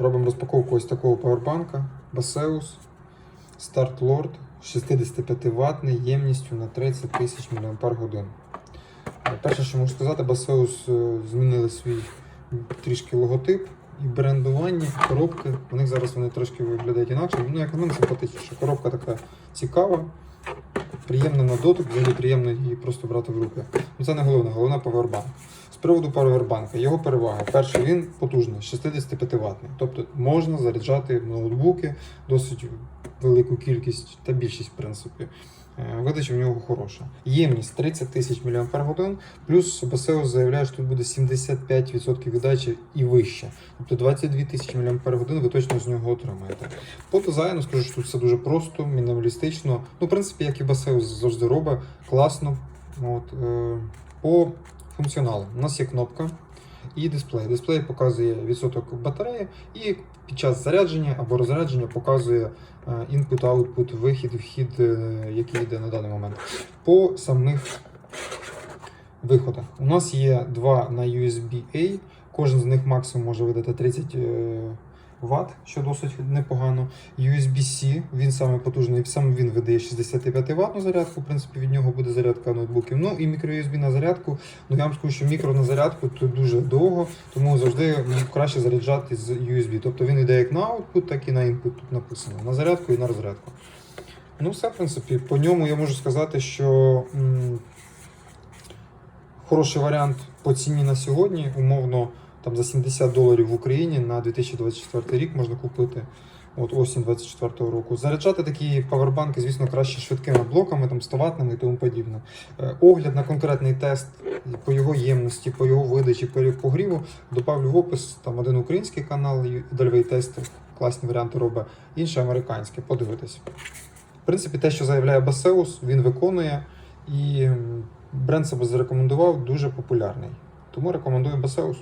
Робимо розпаковку ось такого павербанка Baseus Start Lord 65 ваттний ємністю на 30 тисяч мАч. Перше, що можу сказати, Baseus е, змінили свій трішки логотип і брендування, коробки. У них зараз вони трошки виглядають інакше. Ну, як на мене, симпатичніше. Коробка така цікава, приємна на дотик, взагалі приємно її просто брати в руки. Ну це не головне, головне павербанк. Приводу павербанка, його перевага. Перше, він потужний, 65 ваттний. Тобто можна заряджати ноутбуки досить велику кількість та більшість, в принципі. Е, Видача в нього хороша. Ємність 30 тисяч мАч, плюс Басеус заявляє, що тут буде 75% віддачі і вище. Тобто 22 тисячі мАч ви точно з нього отримаєте. По дизайну скажу, що тут все дуже просто, мінімалістично. Ну, в принципі, як і Басеус завжди робить, класно. От, е, по функціоналу. У нас є кнопка і дисплей. Дисплей показує відсоток батареї, і під час зарядження або розрядження показує інпут, аутпут, вихід, вхід, е, який йде на даний момент. По самих виходах. У нас є два на USB-A, кожен з них максимум може видати 30 е, Вт, що досить непогано. USB-C, він саме потужний, саме він видає 65 ваттну зарядку. В принципі, від нього буде зарядка ноутбуків. Ну і мікро-USB на зарядку. Ну я вам скажу, що мікро на зарядку тут дуже довго, тому завжди краще заряджати з USB. Тобто він йде як на output, так і на input. Тут написано. На зарядку і на розрядку. Ну, все, в принципі, по ньому я можу сказати, що хороший варіант по ціні на сьогодні, умовно, там за 70 доларів в Україні на 2024 рік можна купити. От осінь 24 року. Заряджати такі павербанки, звісно, краще швидкими блоками, там 100 ваттними і тому подібне. Е, Огляд на конкретний тест по його ємності, по його видачі, по його погріву добавлю в опис там один український канал, Дальвей Тести, класні варіанти робить, інший американський. Подивитись. В принципі, те, що заявляє Басеус, він виконує і бренд себе зарекомендував дуже популярний. Тому рекомендую Басеус.